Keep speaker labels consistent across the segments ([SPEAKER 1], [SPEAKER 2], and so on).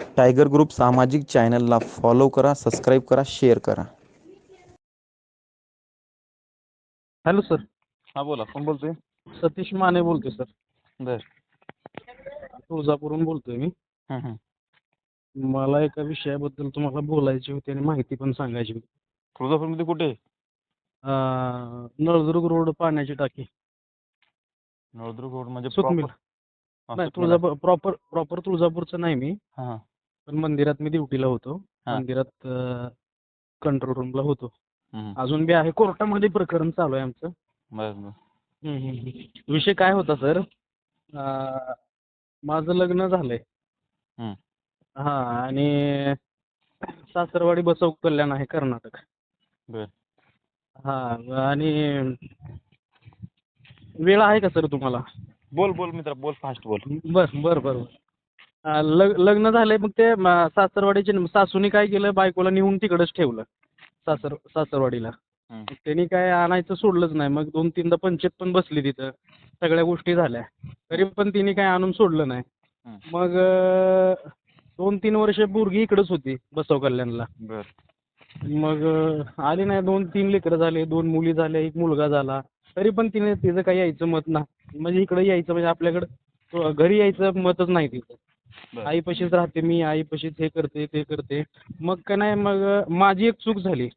[SPEAKER 1] Tiger group सामाजिक चॅनलला follow करा सबस्क्राईब करा शेअर करा.
[SPEAKER 2] हॅलो सर
[SPEAKER 3] हा बोला. कोण बोलतोय?
[SPEAKER 2] सतीश माने बोलतोय सर
[SPEAKER 3] बर.
[SPEAKER 2] तुळजापूरहून बोलतोय मी.
[SPEAKER 3] हं, हं.
[SPEAKER 2] मला एका विषयाबद्दल तुम्हाला बोलायची होती आणि माहिती पण सांगायची होती.
[SPEAKER 3] तुळजापूरमध्ये कुठे
[SPEAKER 2] अं, नळदुर्ग रोड पाण्याची टाकी.
[SPEAKER 3] नळदुर्ग रोड म्हणजे? हा,
[SPEAKER 2] नाही
[SPEAKER 3] आहे.
[SPEAKER 2] तुळजापूर प्रॉपर प्रॉपर तुळजापूरचं नाही मी.
[SPEAKER 3] हा, हा.
[SPEAKER 2] पण मंदिरात मी ड्युटीला होतो.
[SPEAKER 3] हा.
[SPEAKER 2] मंदिरात कंट्रोल रूमला होतो. अजून बी आहे. कोर्टामध्ये प्रकरण चालू आहे आमचं.
[SPEAKER 3] बर बर.
[SPEAKER 2] हम्म, हम्म, हम्म. विषय काय होता सर? अं, माझं लग्न झालंय.
[SPEAKER 3] हं.
[SPEAKER 2] हा आणि सासरवाडी बसव कल्याण आहे कर्नाटक.
[SPEAKER 3] बर.
[SPEAKER 2] हा आणि वेळ आहे का सर तुम्हाला?
[SPEAKER 3] बोल बोल मित्रा बोल फास्ट बोल.
[SPEAKER 2] बर बर बर बर. लग लग्न झालंय मग ते सासरवाडीचे सासूने काय केलं बायकोला नेऊन तिकडंच ठेवलं सासर सासरवाडीला. त्यांनी काय आणायचं सोडलंच नाही. मग दोन तीनदा पंचायत पण बसली तिथं. सगळ्या गोष्टी झाल्या. तरी पण तिने काय आणून सोडलं नाही. मग दोन तीन वर्ष पोरगी इकडंच होती बसव कल्याणला. मग आली नाही. दोन तीन लेकरं झाले दोन मुली झाल्या एक मुलगा झाला. तरी पण तिने तिचं काही यायचं मत नाही म्हणजे इकडे यायचं म्हणजे आपल्याकडं घरी यायचं मतच नाही तिचं आईपाशीच राहते मी आईपाशीच हे करते ते करते. मग का नाही मग माझी एक चूक झाली.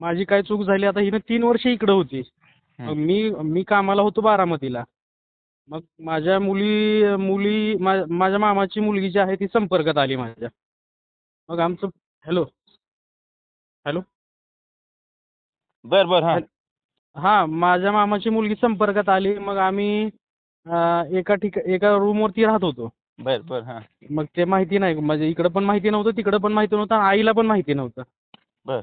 [SPEAKER 2] माझी काय चूक झाली आता हिनं तीन वर्ष इकडं होती. मग मी मी कामाला होतो बारामतीला. मग माझ्या मुली मुली मा- माझ्या मामाची मुलगी जी आहे ती संपर्कात आली माझ्या. मग आमचं हॅलो. हॅलो.
[SPEAKER 3] बर बर हा.
[SPEAKER 2] हां माझ्या मामाची मुलगी संपर्कात आली. मग आम्ही एका ठिका एका रूमवरती राहत होतो.
[SPEAKER 3] बर बर हा.
[SPEAKER 2] मग ते माहिती नाही म्हणजे इकडं पण माहिती नव्हतं तिकडं पण माहिती नव्हतं आणि आईला पण माहिती नव्हतं.
[SPEAKER 3] बर.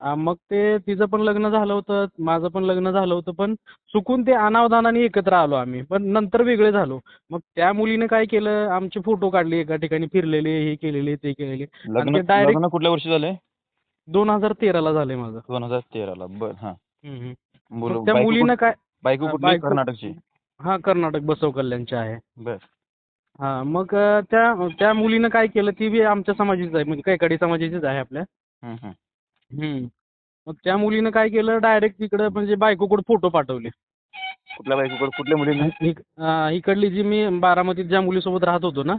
[SPEAKER 2] आ, मग ते तिचं पण लग्न झालं होतं माझं पण लग्न झालं होतं पण चुकून ते अनावधानाने एकत्र आलो आम्ही पण नंतर वेगळे झालो. मग त्या मुलीने काय केलं आमचे फोटो काढले एका ठिकाणी फिरलेले हे केलेले ते केलेले.
[SPEAKER 3] लग्न
[SPEAKER 2] डायरेक्ट
[SPEAKER 3] लग्न कुठल्या वर्षी झालंय?
[SPEAKER 2] दोन हजार तेराला झाले माझं.
[SPEAKER 3] दोन हजार तेराला बर हा.
[SPEAKER 2] हम्म, हम्म.
[SPEAKER 3] बोल
[SPEAKER 2] मग त्या मुलीनं काय
[SPEAKER 3] बायको कुठली?
[SPEAKER 2] बायको-
[SPEAKER 3] कर्नाटकची.
[SPEAKER 2] हा कर्नाटक बसव कल्याणचे आहे.
[SPEAKER 3] बर.
[SPEAKER 2] हा मग त्या त्या मुलीनं काय केलं ती बी आमच्या समाजाचीच आहे म्हणजे कैकाडी समाजाचीच आहे आपल्या.
[SPEAKER 3] हं, हं.
[SPEAKER 2] हम्म. मग त्या मुलीनं काय केलं डायरेक्ट तिकडं म्हणजे बायकोकडे फोटो पाठवले.
[SPEAKER 3] कुठल्या बायको कुठल्या मुलीने?
[SPEAKER 2] इक- अं, इकडली जी मी बारामतीत ज्या मुलीसोबत राहत होतो ना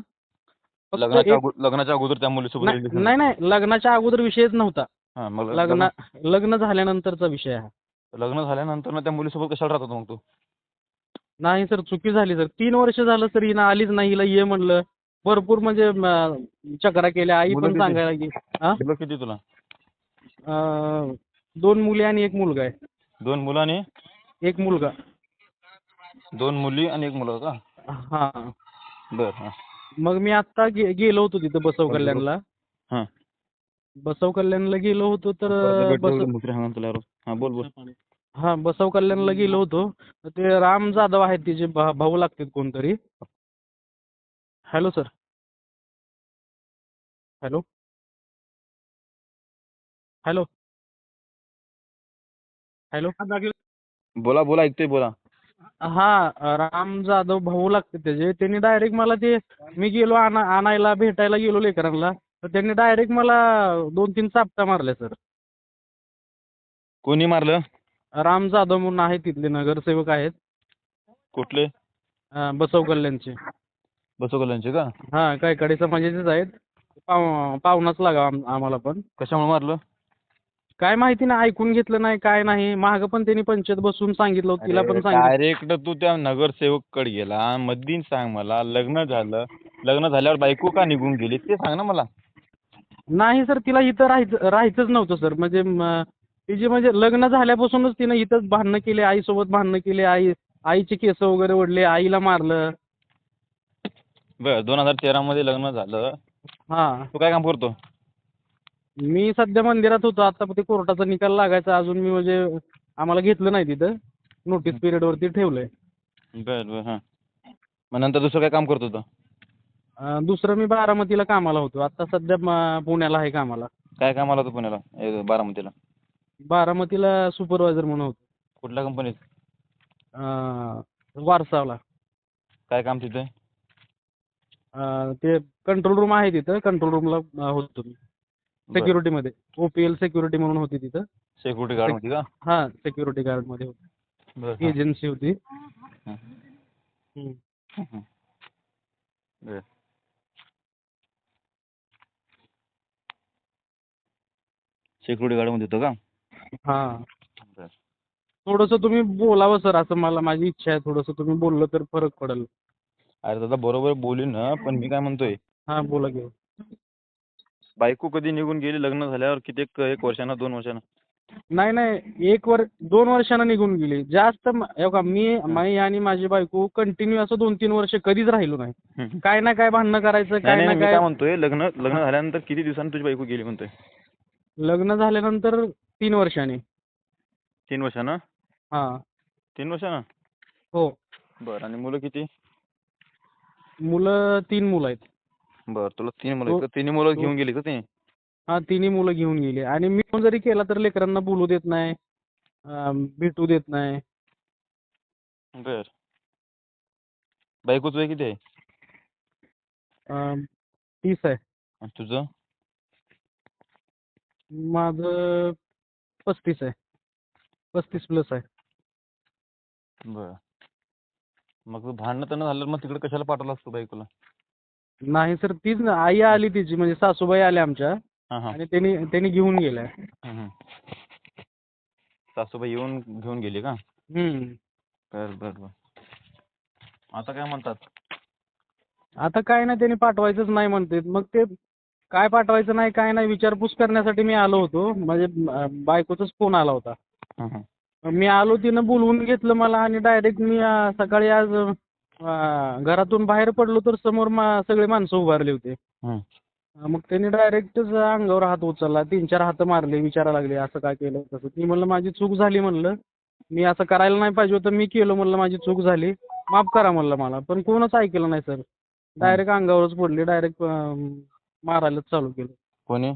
[SPEAKER 2] फक्त
[SPEAKER 3] लग्नाच्या
[SPEAKER 2] एक-
[SPEAKER 3] अगो- लग्नाच्या अगोदर त्या मुलीसोबत
[SPEAKER 2] नाही
[SPEAKER 3] relation
[SPEAKER 2] नाही नाही, लग्नाच्या अगोदर विषयच नव्हता.
[SPEAKER 3] हा मग
[SPEAKER 2] लग्न लग्न झाल्यानंतरचा विषय हा.
[SPEAKER 3] लग्न झाल्यानंतर ना त्या मुलीसोबत कशाला राहत होता मग तू?
[SPEAKER 2] नाही सर चुकी झाली सर. तीन वर्ष झालं सर हिनं आलीच नाही हिला ये म्हणलं. भरपूर म्हणजे चकरा केल्या. आई पण? सांगायला की हा
[SPEAKER 3] मुलं किती तुला?
[SPEAKER 2] अं, दोन मुली आणि एक मुलगा आहे.
[SPEAKER 3] दोन मुलं आणि?
[SPEAKER 2] एक मुलगा.
[SPEAKER 3] दोन मुली आणि एक मुलगा का?
[SPEAKER 2] हा.
[SPEAKER 3] बर हा.
[SPEAKER 2] मग मी आत्ता गे- गेलो होतो तिथं बसव कल्याणला.
[SPEAKER 3] हा.
[SPEAKER 2] बसव कल्याणला गेलो होतो तर बस
[SPEAKER 3] हा बोल बोल.
[SPEAKER 2] हा बसव कल्याणला गेलो होतो. तर ते राम जाधव आहेत तिचे भा- भाऊ लागतात कोणतरी. Hello sir. Hello. Hello. Hello.
[SPEAKER 3] बोला बोला ऐकतोय बोला.
[SPEAKER 2] हा राम जाधव भाऊ लागते त्याचे. त्यांनी डायरेक्ट मला ते मी गेलो आणा आणायला भेटायला गेलो लेकरांना. तर त्यांनी डायरेक्ट मला दोन तीन चापटा मारल्या सर.
[SPEAKER 3] कोणी मारलं?
[SPEAKER 2] राम जाधव म्हणून आहेत तिथले नगरसेवक आहेत.
[SPEAKER 3] कुठले?
[SPEAKER 2] अं, बसव कल्याणचे.
[SPEAKER 3] बसव कल्याणचे का?
[SPEAKER 2] हा काय कडे समाजाचेच आहेत. पाव पाहुणाच लागा आम- आम्हाला पण.
[SPEAKER 3] कशामुळे मारलं?
[SPEAKER 2] काय माहिती नाही ऐकून घेतलं नाही काय नाही. मागं पण त्यांनी पंचायत बसून सांगितलं होतं, तिला पण सांगितलं.
[SPEAKER 3] डायरेक्ट तू त्या नगरसेवककडे गेला मधीन सांग मला लग्न झालं. लग्न झाल्यावर बायको का निघून गेली? ते सांग ना मला.
[SPEAKER 2] नाही सर तिला इथं राहायचं राहायचंच नव्हतं सर. म्हणजे म, तिचे म्हणजे लग्न झाल्यापासूनच तिनं इथंच भांडणं केले आईसोबत भांडणं केले आई आईचे केस वगैरे ओढले आईला मारलं.
[SPEAKER 3] बर दोन हजार तेरा मध्ये लग्न झालं.
[SPEAKER 2] हा.
[SPEAKER 3] तू काय काम करतो?
[SPEAKER 2] मी सध्या मंदिरात होतो. आता ते कोर्टाचा निकाल लागायचा. अजून मी म्हणजे आम्हाला घेतलं नाही तिथं. नोटीस पिरियडवरती ठेवलंय.
[SPEAKER 3] बर बर हां. मग नंतर दुसरं काय काम करत होतं?
[SPEAKER 2] अं, दुसरं मी बारामतीला कामाला होतो. आता सध्या म, पुण्याला आहे कामाला.
[SPEAKER 3] काय कामाला होतं पुण्याला? ए, बारामतीला.
[SPEAKER 2] बारामतीला सुपरवायझर म्हणून होतो
[SPEAKER 3] कुठल्या कंपनीत
[SPEAKER 2] अं, वारसावला
[SPEAKER 3] काय काम तिथे
[SPEAKER 2] अं, ते कंट्रोल रूम आहे तिथं कंट्रोल रूमला होतो मी. सेक्युरिटीमध्ये ओपीएल सेक्युरिटी म्हणून होती तिथं
[SPEAKER 3] सिक्युरिटी गार्ड होती का
[SPEAKER 2] हा सेक्युरिटी गार्डमध्ये होती
[SPEAKER 3] बरं.
[SPEAKER 2] एजन्सी होती
[SPEAKER 3] हं.
[SPEAKER 2] हम्म.
[SPEAKER 3] हं. बरं. सिक्युरिटी गार्डमध्ये होतं का
[SPEAKER 2] हा. थोडंसं तुम्ही बोलावं सर असं मला माझी इच्छा आहे थोडंसं. तुम्ही बोललं तर फरक पडेल.
[SPEAKER 3] अरे दादा बरोबर बोलीन ना पण मी काय म्हणतोय?
[SPEAKER 2] हा बोला की.
[SPEAKER 3] बायको कधी निघून गेली लग्न झाल्यावर किती एक वर्षानं दोन वर्षानं?
[SPEAKER 2] नाही नाही एक वर दोन वर्षानं निघून गेली. जास्त म- हे बघा मी मी आणि माझी बायको कंटिन्यू असं दोन तीन वर्ष कधीच राहिलो नाही. काय ना काय भांडणं करायचं
[SPEAKER 3] नाही
[SPEAKER 2] काय
[SPEAKER 3] नाही
[SPEAKER 2] ना
[SPEAKER 3] मी काय
[SPEAKER 2] काय
[SPEAKER 3] म्हणतोय लग्न लग्न झाल्यानंतर किती दिवसांनी तुझी बायको गेली म्हणतोय?
[SPEAKER 2] लग्न झाल्यानंतर तीन वर्षांनी.
[SPEAKER 3] तीन वर्षानं?
[SPEAKER 2] हा.
[SPEAKER 3] तीन वर्षानं?
[SPEAKER 2] हो.
[SPEAKER 3] बरं आणि मुलं किती?
[SPEAKER 2] मुलं तीन मुलं आहेत.
[SPEAKER 3] बरं तुला तीन मुलं आहेत का? तिन्ही मुलं घेऊन गेली का ते?
[SPEAKER 2] हा तिन्ही मुलं घेऊन गेली. आणि मी पण जरी केला तर लेकरांना बोलू देत नाही अं, भेटू देत नाही.
[SPEAKER 3] बर. बायकोचं वय किती आहे?
[SPEAKER 2] अं, तीस आहे.
[SPEAKER 3] आणि तुझं?
[SPEAKER 2] माझं पस्तीस आहे. पस्तीस प्लस आहे.
[SPEAKER 3] बर. मग तू भांडणं त्यांना झालं मग तिकडे कशाला पाठवलं असतो बायकोला
[SPEAKER 2] नाही सर तीच ना आई आली तिची म्हणजे सासूबाई आल्या आमच्या.
[SPEAKER 3] हां हां.
[SPEAKER 2] आणि त्यांनी त्यांनी घेऊन गेल्या.
[SPEAKER 3] हं, हं. सासूबाई येऊन घेऊन गेली का?
[SPEAKER 2] हम्म.
[SPEAKER 3] बर बर बर. आता काय म्हणतात?
[SPEAKER 2] आता काय नाही त्यांनी पाठवायचंच नाही म्हणते. मग ते काय पाठवायचं नाही काय नाही विचारपूस करण्यासाठी मी आलो होतो. म्हणजे बायकोचाच फोन आला होता.
[SPEAKER 3] हं.
[SPEAKER 2] मी आलो तिनं बोलवून घेतलं मला आणि डायरेक्ट मी अं, सकाळी आज अं, घरातून बाहेर पडलो तर समोर मा सगळे माणसं उभारले होते.
[SPEAKER 3] हं.
[SPEAKER 2] मग त्यांनी डायरेक्टच अंगावर हात उचलला तीन चार हात मारले विचारायला लागले असं काय केलं तसं. मी म्हणलं माझी चूक झाली म्हणलं. मी असं करायला नाही पाहिजे होतं मी केलं म्हणलं माझी चूक झाली माफ करा म्हणलं मला. पण कोणच ऐकलं नाही सर. डायरेक्ट अंगावरच पडले डायरेक्ट मारायलाच चालू केलं.
[SPEAKER 3] कोणी?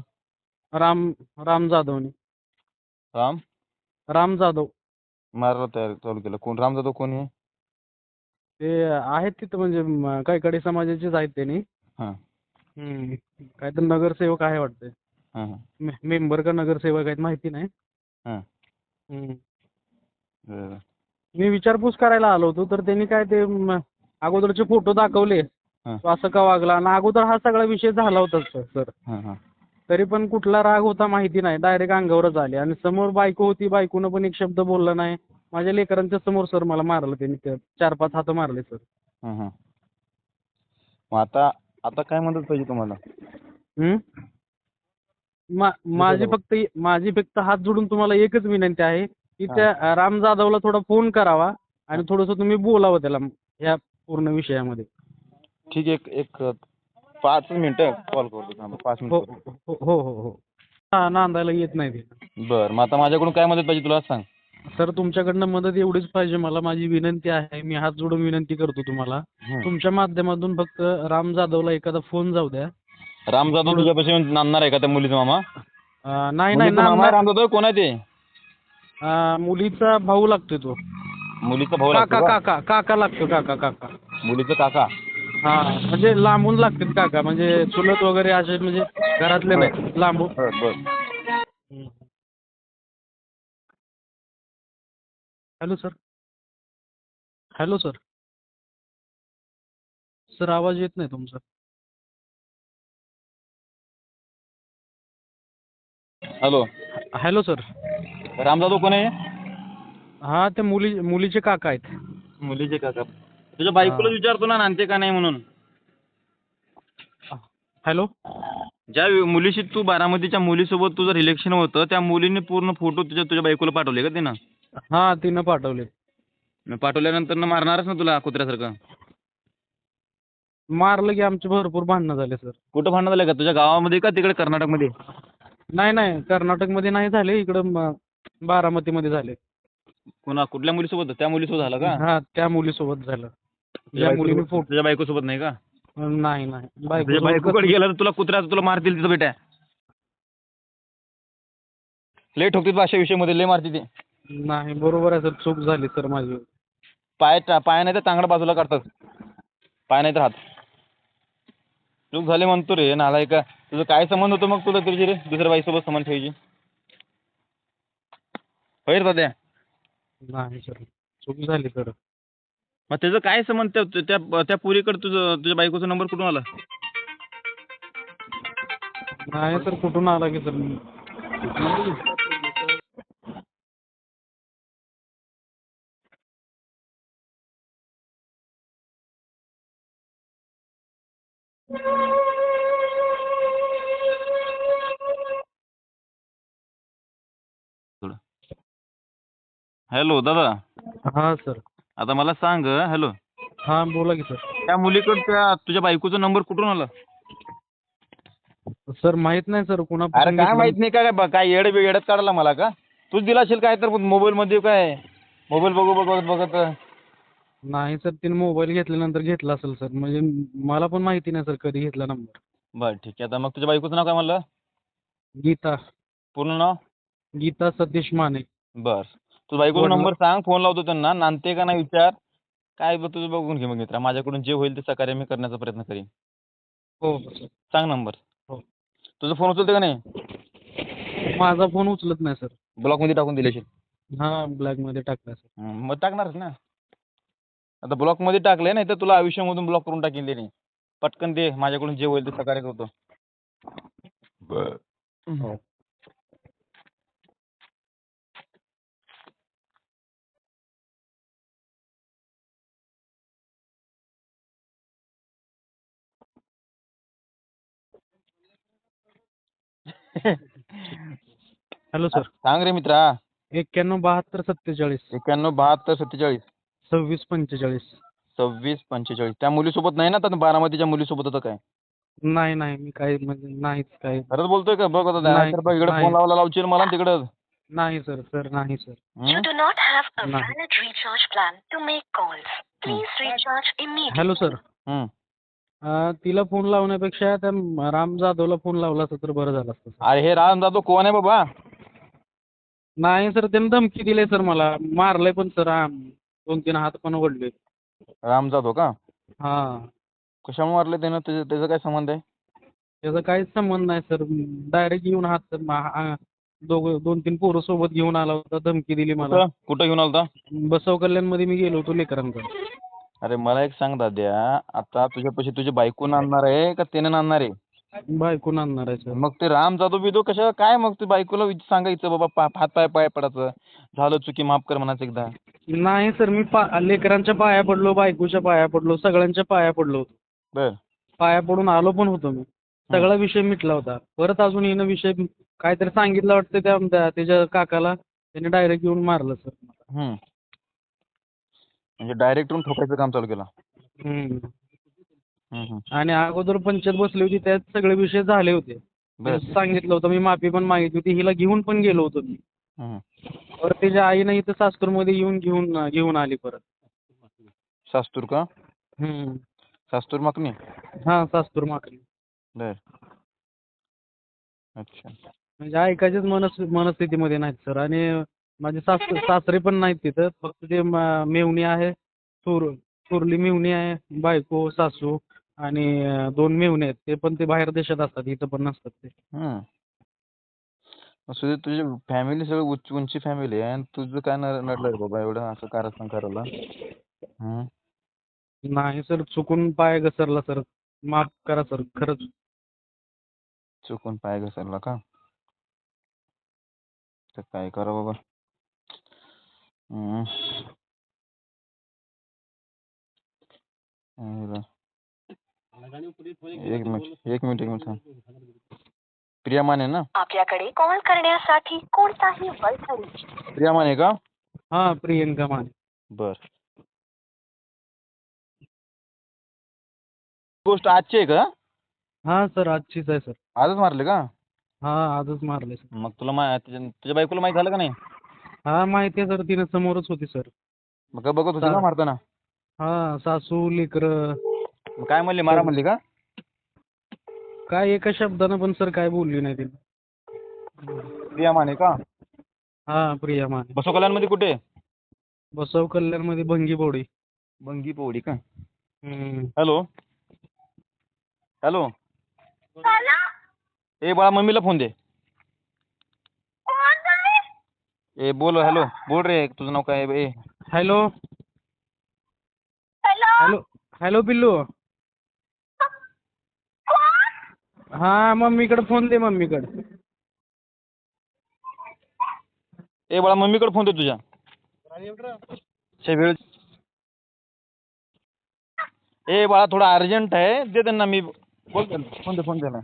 [SPEAKER 2] राम राम जाधवने.
[SPEAKER 3] राम?
[SPEAKER 2] राम जाधव.
[SPEAKER 3] मारायला तयार चालू केलं. कोण? राम जाधव कोण आहे?
[SPEAKER 2] ते आहेत तिथं म्हणजे म, कैकाडी समाजाचेच आहेत त्यांनी.
[SPEAKER 3] हां.
[SPEAKER 2] हम्म. काय तर नगरसेवक आहे वाटतं
[SPEAKER 3] हां हां.
[SPEAKER 2] मे- मेंबर का नगरसेवक आहेत माहिती नाही.
[SPEAKER 3] हां.
[SPEAKER 2] हम्म.
[SPEAKER 3] बरं.
[SPEAKER 2] मी विचारपूस करायला आलो होतो तर त्यांनी काय ते म, अगोदरचे फोटो दाखवले. तो असं का वागला? आणि अगोदर हा सगळा विषय झाला होता सर.
[SPEAKER 3] हां हां.
[SPEAKER 2] तरी पण कुठला राग होता माहिती नाही. डायरेक्ट अंगावरच आले. आणि समोर बायको होती. बायकोनं पण एक शब्द बोलला नाही. माझ्या लेकरांच्या समोर सर मला मारलं त्यांनी. चार पाच हात मारले सर.
[SPEAKER 3] हां हां. आता आता काय मदत पाहिजे तुम्हाला?
[SPEAKER 2] माझी फक्त माझी फक्त हात जोडून तुम्हाला एकच विनंती आहे की त्या राम जाधवला थोडा फोन करावा आणि थोडंसं तुम्ही बोलावं त्याला ह्या पूर्ण विषयामध्ये.
[SPEAKER 3] ठीक आहे एक एक पाच मिनिटं कॉल करतो थांबा पाच
[SPEAKER 2] हो
[SPEAKER 3] मिनिटं
[SPEAKER 2] हो हो हो हो. हा नांदायला येत नाही ते.
[SPEAKER 3] बरं मग आता माझ्याकडून काय मदत पाहिजे तुला सांग.
[SPEAKER 2] सर तुमच्याकडनं मदत एवढीच पाहिजे मला माझी विनंती आहे मी हात जोडून विनंती करतो तुम्हाला.
[SPEAKER 3] हं.
[SPEAKER 2] तुमच्या माध्यमातून फक्त राम जाधवला एखादा फोन जाऊ द्या.
[SPEAKER 3] राम जाधव तुझ्यापाशी येऊन नांदणार आहे का त्या मुलीचा मामा?
[SPEAKER 2] अं, नाही नाही
[SPEAKER 3] मुलीचा मामा
[SPEAKER 2] नांदणार-
[SPEAKER 3] राम जाधव? कोण आहे ते?
[SPEAKER 2] अं, मुलीचा भाऊ लागतोय तो.
[SPEAKER 3] मुलीचा भाऊ
[SPEAKER 2] काका
[SPEAKER 3] लागतो का?
[SPEAKER 2] काका काका लागतो काका काका.
[SPEAKER 3] मुलीचं काका?
[SPEAKER 2] हा म्हणजे लांबून लागतात काका म्हणजे चुलत वगैरे असे म्हणजे घरातले नाही लांबून.
[SPEAKER 3] बर
[SPEAKER 2] hello sir. Hello sir. Sir आवाज येत नाही तुमचा.
[SPEAKER 3] Hello.
[SPEAKER 2] Hello sir.
[SPEAKER 3] Ram Jadhav कोण आहे?
[SPEAKER 2] हा ते मुली मुलीचे काका आहेत.
[SPEAKER 3] मुलीचे काका. तुझ्या बायकोला विचारतो ना नांदते का नाही म्हणून.
[SPEAKER 2] हॅलो?
[SPEAKER 3] ज्या मुलीशी तू बारामतीच्या मुलीसोबत तुझं रिलेशन होतं त्या मुलीने पूर्ण फोटो तुझ्या तुझ्या बायकोला पाठवले का तिनं?
[SPEAKER 2] हा तिनं पाठवले.
[SPEAKER 3] मग पाठवल्यानंतर ना मारणारच ना तुला कुत्र्यासारखं?
[SPEAKER 2] मारलं की आमचे भरपूर भांडणं झाले सर.
[SPEAKER 3] कुठं भांडण झालं का? तुझ्या गावामध्ये का तिकडे कर्नाटकमध्ये?
[SPEAKER 2] नाही नाही. कर्नाटकमध्ये नाही झाले इकडं म- बारामतीमध्ये झाले.
[SPEAKER 3] कोणा कुठल्या मुलीसोबत? त्या मुलीसोबत झालं का?
[SPEAKER 2] हा त्या मुलीसोबत झालं.
[SPEAKER 3] तुझ्या
[SPEAKER 2] मुलीने फोटो
[SPEAKER 3] तुझ्या बायकोसोबत नाही का?
[SPEAKER 2] नाही नाही.
[SPEAKER 3] तुझ्या
[SPEAKER 2] बायको
[SPEAKER 3] बायकोकडे गेला तर तुला कुत्र्या तुला मारतील तिथं बेटा लय ठोकतील अशा विषयामध्ये लय मारते ते.
[SPEAKER 2] नाही बरोबर आहे सर चूक झाली सर माझी.
[SPEAKER 3] पाय टा- पाय नाही तर तांगडा बाजूला काढतात. पाय नाही तर हात. चूक झाली म्हणतो रे नालाय का तुझं काय संबंध होतं मग तुला तुझी रे? दुसऱ्या बाईसोबत संबंध ठेवायची. होय रे दाद्या
[SPEAKER 2] नाही सर चूक झाली सर
[SPEAKER 3] मग त्याचं काय संबंध? त्या त्या त्या पुरीकडे तुझं तुझ्या बायकोचा नंबर कुठून आला?
[SPEAKER 2] नाही सर कुठून आला की सर
[SPEAKER 3] हॅलो दादा.
[SPEAKER 2] हां सर.
[SPEAKER 3] आता मला सांग हॅलो.
[SPEAKER 2] हां बोला की सर.
[SPEAKER 3] त्या मुलीकडे त्या तुझ्या बायकोचा नंबर कुठून आला?
[SPEAKER 2] सर माहीत नाही सर
[SPEAKER 3] अरे
[SPEAKER 2] कुणापासून
[SPEAKER 3] काय. माहीत नाही का काय काय येड येड्यात काढला मला का? तूच दिला असेल काय तर मोबाईल मध्ये काय? मोबाईल बघू बघत बघत.
[SPEAKER 2] नाही सर तिने मोबाईल घेतल्यानंतर घेतला असेल सर. म्हणजे मला पण माहिती नाही सर कधी घेतला नंबर.
[SPEAKER 3] बर ठीक आहे. आता मग तुझ्या बायकोचं नाव काय म्हणलं?
[SPEAKER 2] गीता.
[SPEAKER 3] पूर्ण नाव?
[SPEAKER 2] गीता सतीश माने.
[SPEAKER 3] बर. तुझ्या बायकोचा नंबर सांग फोन लावतो त्यांना. नांदते का नाही विचार. काय बघ तुझं बघून घे मग मित्रा. माझ्याकडून जे होईल ते सकाळी मी करण्याचा प्रयत्न करीन.
[SPEAKER 2] हो हो. सर
[SPEAKER 3] सांग नंबर.
[SPEAKER 2] हो.
[SPEAKER 3] तुझा फोन उचलते का नाही?
[SPEAKER 2] माझा फोन उचलत नाही सर.
[SPEAKER 3] ब्लॉकमध्ये टाकून दिले
[SPEAKER 2] हां ब्लॅकमध्ये टाकला सर.
[SPEAKER 3] मग टाकणारच ना. आता ब्लॉकमध्ये टाकले नाही तर तुला आयुष्यामधून ब्लॉक करून टाकीन त्याने. पटकन दे माझ्याकडून जे होईल ते सकाळी करतो.
[SPEAKER 2] Hello sir.
[SPEAKER 3] सांग रे मित्रा.
[SPEAKER 2] एक्क्याण्णव बहात्तर सत्तेचाळीस.
[SPEAKER 3] एक्याण्णव बहात्तर सत्तेचाळीस.
[SPEAKER 2] सव्वीस पंचेचाळीस.
[SPEAKER 3] सव्वीस पंचेचाळीस. त्या मुलीसोबत नाही ना आता बारामतीच्या मुलीसोबत होतं काय?
[SPEAKER 2] नाही नाही. मी काही म्हणजे नाहीच काही.
[SPEAKER 3] खरंच बोलतोय का? बघ आता
[SPEAKER 2] नाही,
[SPEAKER 3] तर बघ इकडे
[SPEAKER 2] नाही.
[SPEAKER 3] फोन लावला लावशील मला तिकडं.
[SPEAKER 2] नाही सर. सर नाही sir.
[SPEAKER 4] You do not have a
[SPEAKER 2] No.
[SPEAKER 4] valid recharge plan to make calls. Please recharge immediately.
[SPEAKER 2] Hello sir.
[SPEAKER 3] हम्म.
[SPEAKER 2] तिला फोन लावण्यापेक्षा त्या राम जाधवला फोन लावला असता तर बरं झालं असतं सर.
[SPEAKER 3] अरे हे राम जाधव कोण आहे बाबा?
[SPEAKER 2] नाही सर त्यानं धमकी दिली सर मला. मारलंय पण सर दोन तीन हात पण ओढले.
[SPEAKER 3] राम जाधव का?
[SPEAKER 2] हा.
[SPEAKER 3] कशामुळे मारले त्यानं? त्याचं त्याचा काय संबंध आहे?
[SPEAKER 2] त्याचा काहीच संबंध नाही सर. डायरेक्ट येऊन हात मा- आ- दोघं दोन तीन पोरं सोबत घेऊन आला होता धमकी दिली मला.
[SPEAKER 3] कुठं? कुठं घेऊन आलता
[SPEAKER 2] बसव कल्याणमध्ये मी गेलो होतो लेकरांकडे.
[SPEAKER 3] अरे मला एक सांग दाद्या आता तुझ्यापाशी तुझी बायको आणणार आहे का त्यानं आणणार आहे?
[SPEAKER 2] बायकून आणणार आहे सर.
[SPEAKER 3] मग ते राम जाधव बिधव कशा काय मग ते बायकोला विच- सांगायचं बाबा पा हात पाय पाय पडायचं. झालं चुकी माफ कर म्हणायचं एकदा.
[SPEAKER 2] नाही सर मी पा लेकरांच्या पाया पडलो बायकोच्या पाया पडलो सगळ्यांच्या पाया पडलो. होतो
[SPEAKER 3] बर.
[SPEAKER 2] पाया पडून आलो पण होतो मी. सगळा विषय मिटला होता. परत अजून येणं विषय काहीतरी सांगितलं वाटतं त्या त्या- त्याच्या काकाला. त्याने डायरेक्ट येऊन मारलं सर.
[SPEAKER 3] हम्म. म्हणजे डायरेक्ट ठोकायचं काम चालू केलं.
[SPEAKER 2] हम्म.
[SPEAKER 3] हम्म, हम्म.
[SPEAKER 2] आणि अगोदर पंचायत बसली होती त्यात सगळे विषय झाले होते.
[SPEAKER 3] बर.
[SPEAKER 2] सांगितलं होतं मी माफी पण मागितली होती हिला घेऊन पण गेलो होतो मी.
[SPEAKER 3] हम्म.
[SPEAKER 2] परत त्याच्या आईनं इथं सासपूरमध्ये येऊन घेऊन घेऊन आली परत.
[SPEAKER 3] सास्तूर का?
[SPEAKER 2] हम्म.
[SPEAKER 3] सास्तूर मागणी
[SPEAKER 2] हा सासपूर
[SPEAKER 3] बर. अच्छा.
[SPEAKER 2] म्हणजे ऐकायचीच मनस मनस्थितीमध्ये नाहीत सर. आणि माझे सास सासरे पण नाहीत तिथं. फक्त ते म- मेवणी आहे थोर थोरली मेवणी आहे बायको सासू आणि दोन मेवणे आहेत. ते पण ते बाहेर देशात असतात इथं पण नसतात ते.
[SPEAKER 3] हम्म. असू दे तुझी फॅमिली सगळं उच्च उंची फॅमिली आहे आणि तुझं काय नडलंय बाबा एवढं असं कारस्थान करायला.
[SPEAKER 2] नाही सर चुकून पाय घसरला सर. माफ करा सर खरंच.
[SPEAKER 3] चुकून पाय घसरला का? तर काय करा बाबा. एक मिनिट एक मिनिट एक मिनिट थांब. प्रिया माने ना?
[SPEAKER 4] आपल्याकडे कॉल करण्यासाठी कोणताही
[SPEAKER 3] प्रिया माने का?
[SPEAKER 2] हा प्रियंका माने.
[SPEAKER 3] बर. गोष्ट आजची आहे का?
[SPEAKER 2] हा सर आजचीच आहे सर.
[SPEAKER 3] आजच मारले का?
[SPEAKER 2] हा आजच मारले सर.
[SPEAKER 3] मग तुला मा तुझ्या तुझ्या बायकोला माहीत झालं का नाही?
[SPEAKER 2] हा माहिती आहे सर तिने समोरच होती सर.
[SPEAKER 3] मग का बघत होती ना मारताना?
[SPEAKER 2] हा सासू लेकरं.
[SPEAKER 3] मग काय म्हणली मारा म्हणली का?
[SPEAKER 2] काय एका शब्दानं पण सर काय बोलली नाही तिने.
[SPEAKER 3] प्रिया माने का?
[SPEAKER 2] हा प्रिया माने.
[SPEAKER 3] बसव कल्याणमध्ये कुठे?
[SPEAKER 2] बसव कल्याणमध्ये भंगी बोडी
[SPEAKER 3] बंगी पोवडी का?
[SPEAKER 2] हम्म.
[SPEAKER 3] हॅलो. हॅलो. ए बाळा मम्मीला फोन दे. ए बोल हॅलो बोल रे तुझं नाव काय आहे? ए.
[SPEAKER 2] हॅलो हॅलो हॅलो पिल्लू. हा मम्मीकडे फोन दे मम्मीकडे.
[SPEAKER 3] ए बाळा मम्मीकडे फोन दे तुझ्या. ए बाळा थोडा अर्जंट आहे. दे त्यांना मी बोल त्यांना. फोन दे फोन दे ना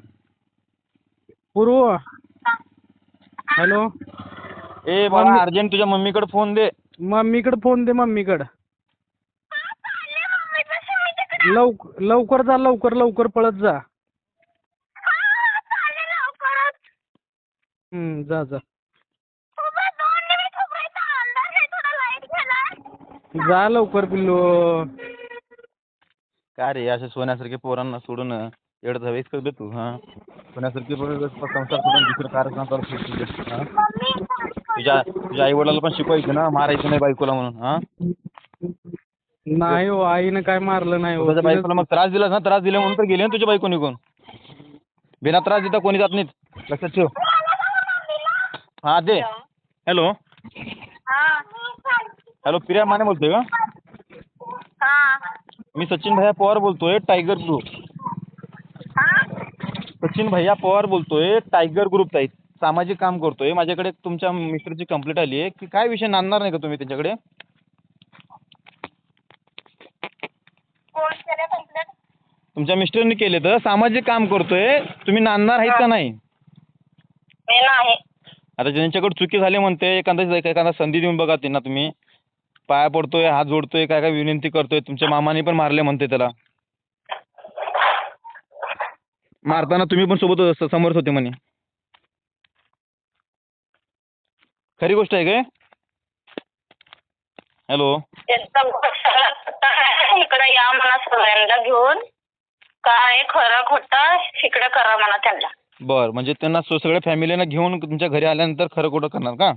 [SPEAKER 2] पूर्व? हॅलो
[SPEAKER 3] ए बाळा
[SPEAKER 2] मम्मी-
[SPEAKER 3] अर्जंट तुझ्या मम्मीकडे फोन दे.
[SPEAKER 2] मम्मीकडे फोन दे मम्मीकडे. लवक लवकर जा लवकर लवकर पळत जा. हम्म जा जा. जा लवकर पिल्लू.
[SPEAKER 3] काय रे अशा सोन्यासारखे पोरांना सोडून एवढं हवेच कर तू हा. सोन्यासारखे पोरं संसार सोडून दुसरं कार्यक्रम करत तुझ्या तुझ्या आई वडिलाला पण शिकवायचं ना. मारायचं नाही बायकोला म्हणून हा?
[SPEAKER 2] नाही हो आईनं काय मारलं नाही हो.
[SPEAKER 3] तुझ्या बायकोला मग त्रास दिलास ना त्रास दिला म्हणून तर गेले ना तुझ्या बायको निघून बिना त्रास देता कोणी जात नाहीत. लक्षात ठेव. हा दे. हॅलो हॅलो प्रिया माने बोलतोय का? मी सचिन भैया पवार बोलतोय टायगर ग्रुप सचिन भैया पवार बोलतोय टायगर ग्रुप ताई. सामाजिक काम करतोय. माझ्याकडे तुमच्या मिस्टरची कंप्लेंट आली आहे. की काय विषय नांदणार नाही का तुम्ही त्यांच्याकडे? तुमच्या मिस्टरने केले तर सामाजिक काम करतोय. तुम्ही नांदणार आहेत का नाही?
[SPEAKER 4] मी नाही.
[SPEAKER 3] आता ज्यांच्याकडे चुकी झाली म्हणते एखादा एखादा संधी देऊन बघा त्यांना तुम्ही. पाया पडतोय हात जोडतोय काय काय विनंती करतोय. तुमच्या मामाने पण मारले म्हणते त्याला. मारताना तुम्ही पण सोबत समोरच होते म्हणे. खरी गोष्ट आहे काय? हॅलो
[SPEAKER 4] त्यांचा सगळा खोटा आहे इकडे या म्हणा सगळ्यांना घेऊन. काय खरं खोटं इकडे करा म्हणा त्यांना.
[SPEAKER 3] बर म्हणजे त्यांना स- सगळ्या फॅमिलीला घेऊन तुमच्या घरी आल्यानंतर खरं खोटं करणार का?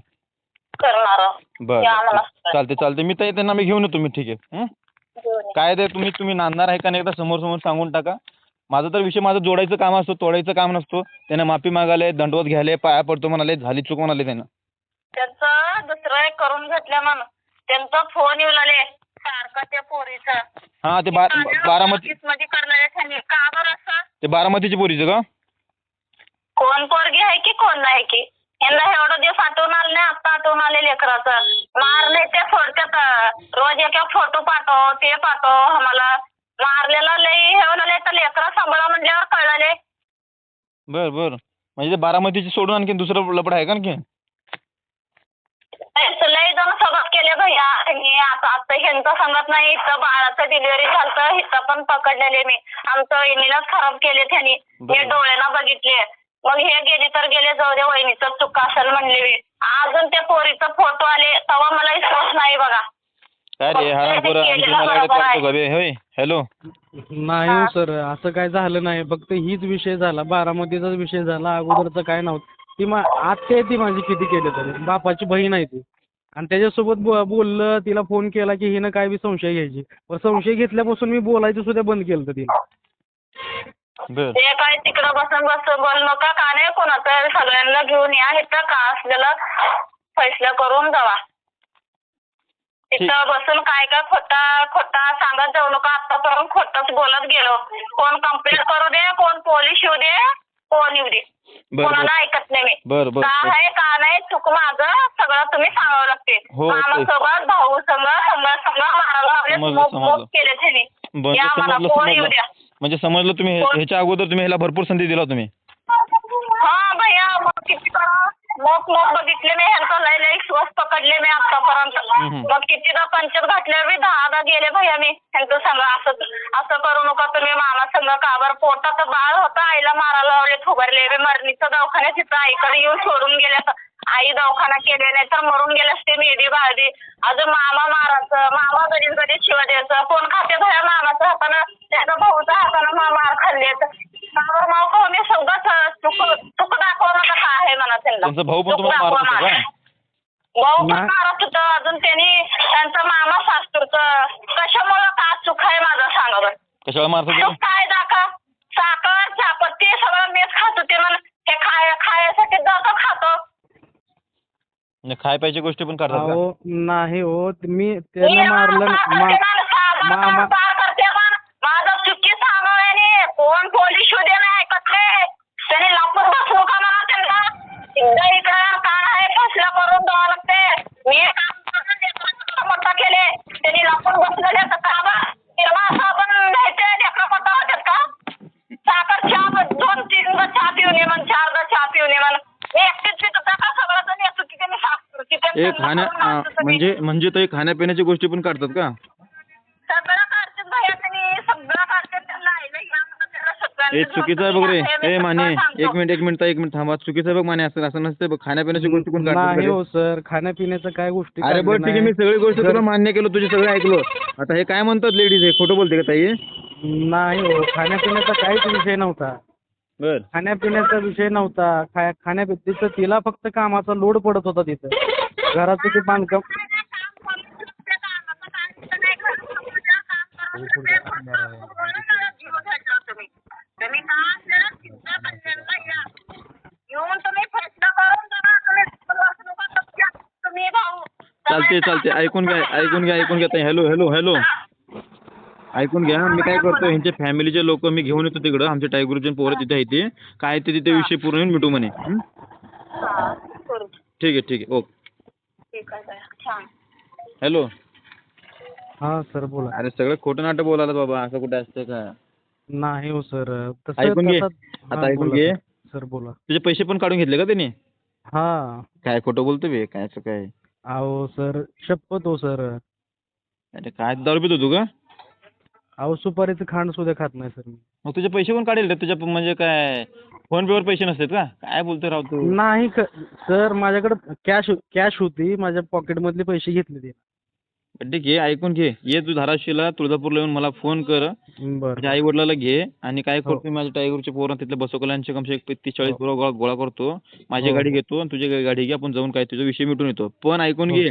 [SPEAKER 4] करणार.
[SPEAKER 3] बर
[SPEAKER 4] म्हणा
[SPEAKER 3] चालते चालते मी ताई त्यांना मी घेऊन येतो मी ठीक आहे. हं?
[SPEAKER 4] घेऊन ये.
[SPEAKER 3] काय ते तुम्ही तुम्ही नांदणार आहे का नाही एकदा समोर समोर सांगून टाका. माझा तर विषय माझं जोडायचं काम असतो तोडायचं काम नसतो. त्यानं माफी मागायला दंडवत घ्यायला पाया पडतो म्हणाले झाली चूक म्हणाले त्यानं.
[SPEAKER 4] त्यांचं दुसरं एक करून घेतलं म्हणून. त्यांचा फोन येऊ लागले. सारखं त्या पोरीचं.
[SPEAKER 3] हा ते बा बारामती
[SPEAKER 4] मध्ये करणारे त्यांनी का बरं असं?
[SPEAKER 3] ते बारामतीची पोरीचं का?
[SPEAKER 4] कोण पोरगी आहे की कोण नाही की? यांना एवढं दिवस आठवून आलं नाही आता आठवून आले लेकराचं. मारले ते सोडतात रोज एक एक फोटो पाठव ते पाठव आम्हाला. मारलेला लई हे होणार तर लेकरा सांभाळा म्हणल्यावर कळले
[SPEAKER 3] बर बर. म्हणजे ते बारामतीची सोडून आणखी दुसरं लपड आहे का आणखी
[SPEAKER 4] लई जण सोबत केले भैया आणि आता आता ह्यांचं सांगत नाही इथं बाळाचं डिलिव्हरी झालं इथं पण पकडलेले मी. आमचं वहिनीलाच खराब केले त्यांनी
[SPEAKER 3] बरं.
[SPEAKER 4] डोळ्यानं बघितले. मग हे गेले तर गेले जाऊ दे वहिनीचं चूक असेल म्हणले मी. अजून त्या पोरीचा फोटो आले तेव्हा मला विश्वास नाही बघा.
[SPEAKER 3] हॅलो.
[SPEAKER 2] नाही हो. सर असं काय झालं नाही. फक्त हीच विषय झाला बारामतीचाच विषय झाला. अगोदरचं काय नव्हतं. ती मा आत्या आहे ती माझी किती केलं तरी. बापाची बहीण आहे ती. आणि त्याच्यासोबत बो बोललं तिला फोन केला की हिनं काय बी संशय घ्यायची. पण संशय घेतल्यापासून मी बोलायचं सुद्धा बंद केलं होतं तिला.
[SPEAKER 3] बर.
[SPEAKER 4] ते काय तिकडं बसून बसून बोल नका का नाही कोणाचं सगळ्यांना घेऊन या इथं का असलेलं फैसला करून जावा. तिथं बसून काय काय खोटा खोटा सांगत जाऊ नका. आतापर्यंत खोटंच बोलत गेलो. कोण कंप्लेंट करू दे कोण पोलीस येऊ दे कोण येऊ दे. कोणाला ऐकत नाही मी.
[SPEAKER 3] बर बर
[SPEAKER 4] का आहे का नाही चूक माझं सगळं तुम्ही सांगावं लागते.
[SPEAKER 3] हो, ते-
[SPEAKER 4] मामासोबत भाऊ संग संग संग मारायला
[SPEAKER 3] समजलं,
[SPEAKER 4] मोप
[SPEAKER 3] समजलं.
[SPEAKER 4] मोप केले त्यांनी
[SPEAKER 3] म्हणजे
[SPEAKER 4] या मला
[SPEAKER 3] समजलं
[SPEAKER 4] कोण येऊ
[SPEAKER 3] समजलं
[SPEAKER 4] द्या.
[SPEAKER 3] म्हणजे समजलं तुम्ही हे-
[SPEAKER 4] कोण?
[SPEAKER 3] ह्याच्या अगोदर तुम्ही ह्याला भरपूर संधी दिला तुम्ही.
[SPEAKER 4] हा भैया मग किती करा? मोप मोप बघितले मी ह्यांचा लय लय श्वास पकडले मी आतापर्यंत. मग कितीदा पंचायत घातले मी दहादा गेले भैया मी. ह्यांचं सांगा असं असं करू नका तुम्ही मामा संग काबर पोटात बाळ होतं आईला मारायला लावले फुगरले मी मरणीचा दवाखान्यात तिथं आईकडे येऊन सोडून गेले आई दवाखाना केले नाही तर मरून गेले असते मेडी बाळदी. अजून मामा मारायचं मामा गडीत गडीत शिवा द्यायचं. कोण खाते भया मामाच्या हातानं? त्याचा भाऊच्या हातानं मार खाल्लेत.
[SPEAKER 3] त्यांचा भाऊ पण तुम्हाला मारत होता का?
[SPEAKER 4] भाऊ पण मारत अजून त्यांनी. त्यांचा मामा सासूरचं. कशामुळं का चुक आहे माझा सांगा
[SPEAKER 3] कशाला मारत
[SPEAKER 4] काय दाखा साखर चापत्ती सगळं मीच खात होते हे
[SPEAKER 3] खाय खायसाठी जातो खातो. खाय पाहिजे गोष्टी पण करतात
[SPEAKER 2] नाही हो मी त्यांना मारलं
[SPEAKER 4] मामा लपून बसलेले तर का बा तेव्हा असं आपण घ्यायचे लेकरं मोठा होतात का? साखर चहा दोन तीनदा चहा पिऊन ये म्हण चारदा चहा पिऊन ये म्हण. मी एकटीच पित होता का सगळं जण येतो की त्यांनी साखर की त्यांनी
[SPEAKER 3] हे खाण्या अं. म्हणजे म्हणजे ते खाण्यापिण्याची गोष्टी पण काढतात का?
[SPEAKER 4] सगळं काढतात भैया त्यांनी सगळं काढतात त्यांना आईला या म्हणतात त्यांना सगळ्यांनी
[SPEAKER 3] हे चुकीचं आहे बघ रे.
[SPEAKER 4] हे
[SPEAKER 3] माने
[SPEAKER 4] सगळं सांगतो.
[SPEAKER 3] एक मिनिट एक मिनिट एक मिनिट थांबा. चुकीचं आहे बघ माने असं असं नसते बघ. खाण्यापिण्याची गोष्टी कोण काढतात
[SPEAKER 2] नाही
[SPEAKER 3] का रे?
[SPEAKER 2] हो सर. खाण्यापिण्याचं काय गोष्टी
[SPEAKER 3] अरे बरं ठीक आहे मी सगळी गोष्ट तुला मान्य केलं तुझे सगळं ऐकलो. आता हे काय म्हणतात लेडीज हे? खोटं बोलते का ताई
[SPEAKER 2] नाही हो खाण्यापिण्याचा काहीच विषय नव्हता.
[SPEAKER 3] बर.
[SPEAKER 2] खाण्यापिण्याचा विषय नव्हता. खा खाण्या तिथं तिला फक्त कामाचा लोड पडत होता तिथं. घराचं ते बांधकाम
[SPEAKER 4] येऊन तुम्ही फैसला करून जरा तुम्ही बसू नका तुमच्या- तुम्ही भाऊ
[SPEAKER 3] चालते चालते ऐकून घ्या ऐकून घ्या ऐकून घ्या. ताई हॅलो हॅलो हॅलो ऐकून घ्या. मी काय करतो ह्यांच्या फॅमिलीचे लोक मी घेऊन येतो तिकडं. आमचे टायगुरुचे पोरं तिथे आहे ते काय ते तिथे विषय पूर्ण येऊन मिटू म्हणे. हं?
[SPEAKER 4] हा, करू.
[SPEAKER 3] ठीक आहे ठीक आहे. ओके.
[SPEAKER 4] ठीक आहे बाया. छान
[SPEAKER 3] हॅलो
[SPEAKER 2] हा सर बोला.
[SPEAKER 3] अरे सगळं खोटं नाटक बोलायला बाबा. असं कुठे असतं का?
[SPEAKER 2] नाही हो सर. तसं
[SPEAKER 3] ऐकून घे.
[SPEAKER 2] तसं-
[SPEAKER 3] आता
[SPEAKER 2] हा,
[SPEAKER 3] ऐकून
[SPEAKER 2] बोला
[SPEAKER 3] घे.
[SPEAKER 2] सर. सर बोला.
[SPEAKER 3] तुझे पैसे पण काढून घेतले का त्यांनी?
[SPEAKER 2] हा.
[SPEAKER 3] काय खोटं बोलतो बे? काय असं काय?
[SPEAKER 2] अहो सर शपथ हो सर.
[SPEAKER 3] अरे काय दारू पितो तू का?
[SPEAKER 2] अहो सुपारीचं खांड सुद्धा खात नाही सर मी.
[SPEAKER 3] मग तुझे पैसे पण काढेल रे? तुझ्या प- म्हणजे काय फोन पेवर पैसे नसतात का? काय बोलतोय राव तू?
[SPEAKER 2] नाही सर माझ्याकडे कॅश कॅश होती. माझ्या पॉकेटमधले पैसे घेतले ते.
[SPEAKER 3] ठीक आहे ऐकून घे. ये तू धाराशिवला तुळजापूरला येऊन मला फोन कर.
[SPEAKER 2] बरं.
[SPEAKER 3] आई वडिलाला घे आणि काय
[SPEAKER 2] हो.
[SPEAKER 3] करतो माझ्या टायगरचे पोरं तिथले बसवकल्यांचे कमसे एक तीस चाळीस पोरं गोळा गोळा करतो. माझी
[SPEAKER 2] हो,
[SPEAKER 3] गाडी
[SPEAKER 2] हो.
[SPEAKER 3] घेतो आणि तुझी गाडी घे आपण जाऊन काय तुझा विषय मिटून येतो. पण ऐकून
[SPEAKER 2] हो.
[SPEAKER 3] घे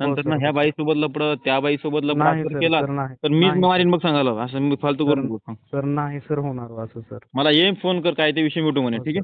[SPEAKER 3] नंतर ना. ह्या बाई सोबत लपड त्या बाई सोबत लपड केला तर मीच मारीन मग सांगायला. असं मी फालतू. करून
[SPEAKER 2] सर नाही सर होणार हो असं सर.
[SPEAKER 3] मला ये फोन कर काय ते विषय मिटू म्हणे
[SPEAKER 2] हो,
[SPEAKER 3] ठीक आहे?